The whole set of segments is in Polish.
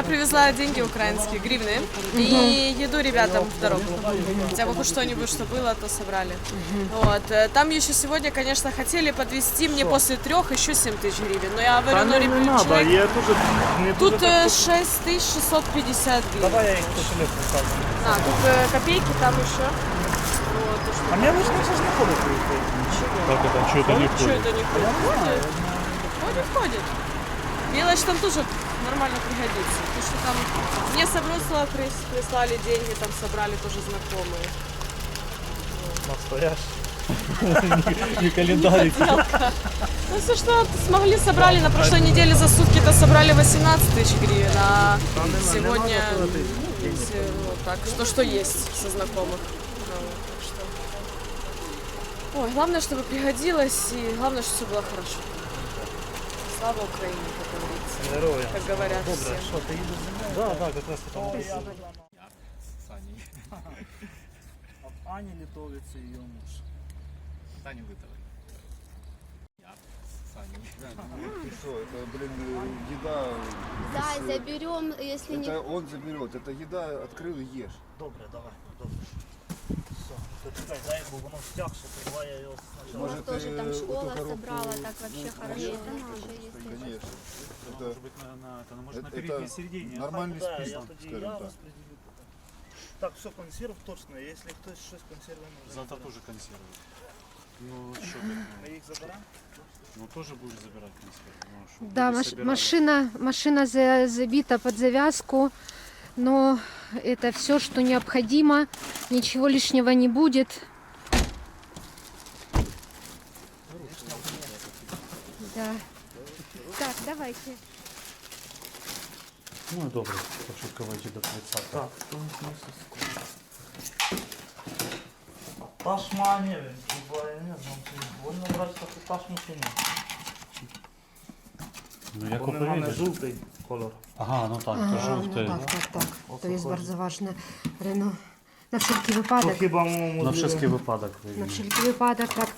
Я привезла деньги украинские, гривны, и еду ребятам в дорогу. Хотя бы хоть что-нибудь, что было, то собрали. Вот. э, Там еще сегодня, конечно, хотели подвести мне после трех еще 7 тысяч гривен. Но я говорю, ну, не ребят, человек- я Тут дуже э, так- 6650 гривен. Давай я їх кошелек поставлю. А, тут э, копейки, там еще. Вот, то, что- А мне лично сейчас не ходить в Как это? Что это не Что входит? это не? Входит. Входит, входит. Мелочь там тоже нормально пригодится. Потому что там мне прис- прислали деньги, там собрали тоже знакомые. Настоящий. Не календарик. Ну все, что смогли, собрали. На прошлой неделе за сутки-то собрали 18 тысяч гривен, а сегодня так, что, что есть со знакомых. Ну. Ой, главное, чтобы пригодилось, и главное, чтобы все было хорошо. Слава Украине, как говорится. Героя. Как говорят Добре, все. що ти їдеш зі мною? Так, так, якраз там. От Ані Літовиці і її муж. Таню Литовой. Я Саня. Ты что, это, блин, э, еда. Да, без, э, заберем, если не... Это он заберет. Это еда, открыл и ешь. Добре, давай, добре. Все, почекай, дай, бо воно стягше, то давай я його У спочатку. нас тоже э, там вот школа эту коробку, собрала, так вообще ну, хорошо. конечно, Это надо, если Конечно. Это, Может быть, на, на, это, ну, может, на это, передней это середине. нормальный Да, я список, тоді скажем я так. розподілю потім. Так, все, консерв точно, якщо хтось щось консерви може. Завтра забирати. тоже консервы. Ну, что ты? Ми їх заберемо? Ну, тоже будешь забирать консервы. Ну, а шо, Да, люди маш- собирали. машина, машина за- забита под завязку, Но это все, что необходимо, ничего лишнего не будет. Да. Так, давайте. Ну, добре, пошуткувати до 30 Так, то у нас Ташма, не wiem, chyba ja nie znam, czy No jako Bo my mamy powiedzieć. żółty kolor. Aha, no tak, to Aha, żółty. no tak, tak, O tak. co To jest chodzi? bardzo ważne. Reno, na wszelki To wypadek. chyba mu Na wszystkie wypadek. Na wszelki wypadek, tak.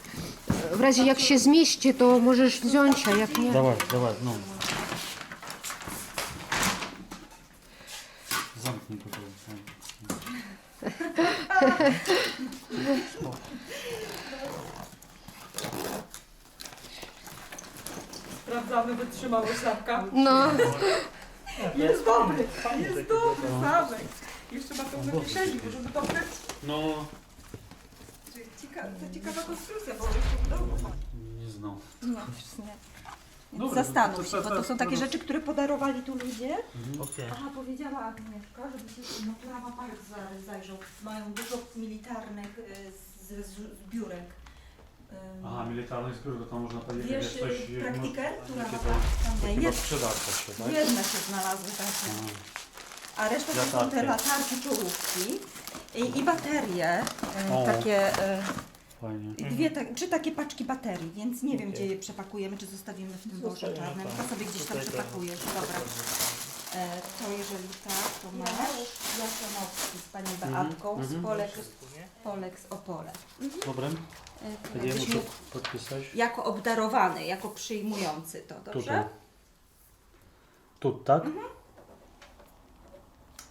W razie jak się zmieści, to możesz wziąć, a jak nie. Давай, давай, ну. Замкнем тут. его. Sprawdzamy wytrzymałość sapka. No. Jest dobry, jest dobry zamek. Jeszcze ma pełno kieszeni, bo to dobre... No, Cieka, to ciekawa konstrukcja, bo jeszcze w domu. nie znam. No, Zastanów się, bo to są takie rzeczy, które podarowali tu ludzie. Okej. Aha, powiedziała Agnieszka, żeby się na Prawa Park zajrzał. Mają dużo militarnych z, z, z biurek. Aha, militarny jest klucz, tam można powiedzieć, jak Wiesz, coś... y, praktikę, mo- która ma jakieś tam- tam Chyba jest, sprzedawca się, tak? się znalazły takie. Mhm. A reszta to są te Latarki. latarki, czołówki i, i baterie, O. takie, y, Fajnie. dwie, trzy takie paczki baterii, więc nie wiem gdzie je przepakujemy, czy zostawimy w tym worze czarnym, tam. chyba sobie gdzieś tam przepakujesz, dobra. E, To jeżeli tak, to masz Jasionowski z Panią Mhm, Beatką z. Mhm. Polek, Polek z Opole. Dobrym? E, podpisać. jako obdarowany, jako przyjmujący to, dobrze? Tu, tak? Mhm.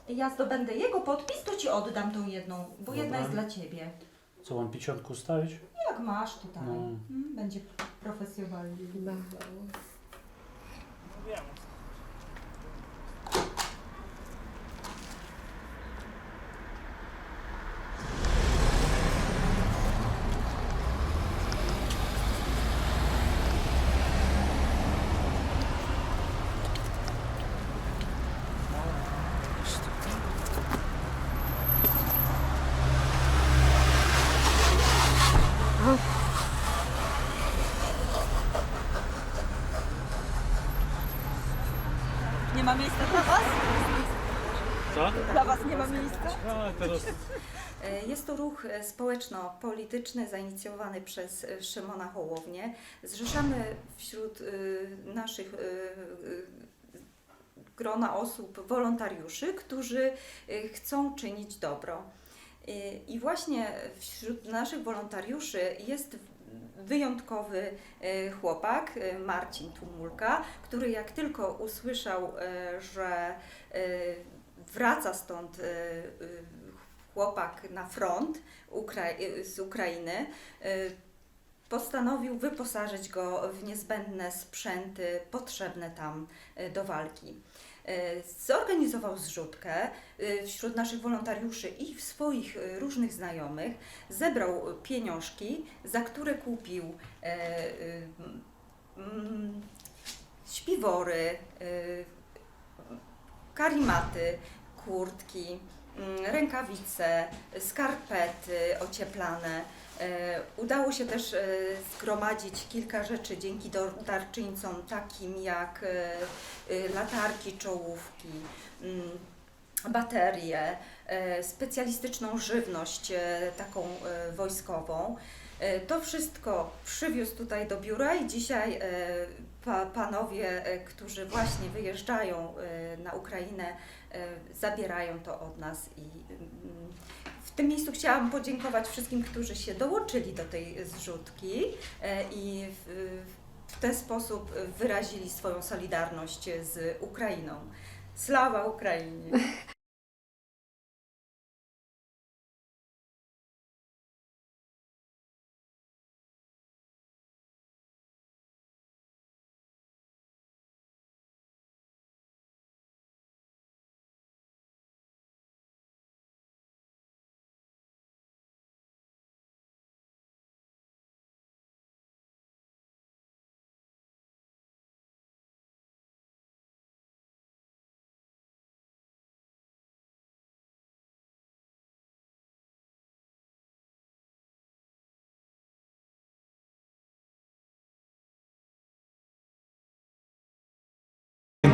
Ja zdobędę jego podpis, to ci oddam tą jedną, bo jedna jest dla ciebie. Co mam pięcionku stawić? Jak masz tutaj? No. Mhm, będzie profesjonalnie. Machał. Ma miejsca dla Was? Co? Dla Was nie ma miejsca? A, teraz E, Jest to ruch e, społeczno-polityczny zainicjowany przez e, Szymona Hołownię. Zrzeszamy wśród naszych grona osób wolontariuszy, którzy chcą czynić dobro. I właśnie wśród naszych wolontariuszy jest wyjątkowy e, chłopak, e, Marcin Tumulka, który jak tylko usłyszał, e, że wraca stąd chłopak na front z Ukrainy, postanowił wyposażyć go w niezbędne sprzęty potrzebne tam do walki. E, Zorganizował zrzutkę e, wśród naszych wolontariuszy i swoich e, różnych znajomych, zebrał pieniążki, za które kupił mm, śpiwory, karimaty, kurtki, rękawice, skarpety ocieplane. E, Udało się też e, zgromadzić kilka rzeczy dzięki darczyńcom, takim jak e, latarki, czołówki, mm, baterie, specjalistyczną żywność, taką wojskową. E, To wszystko przywiózł tutaj do biura i dzisiaj e, pa, panowie, e, którzy właśnie wyjeżdżają na Ukrainę, zabierają to od nas i mm, w tym miejscu chciałam podziękować wszystkim, którzy się dołączyli do tej zrzutki i w ten sposób wyrazili swoją solidarność z Ukrainą. Sława Ukrainie!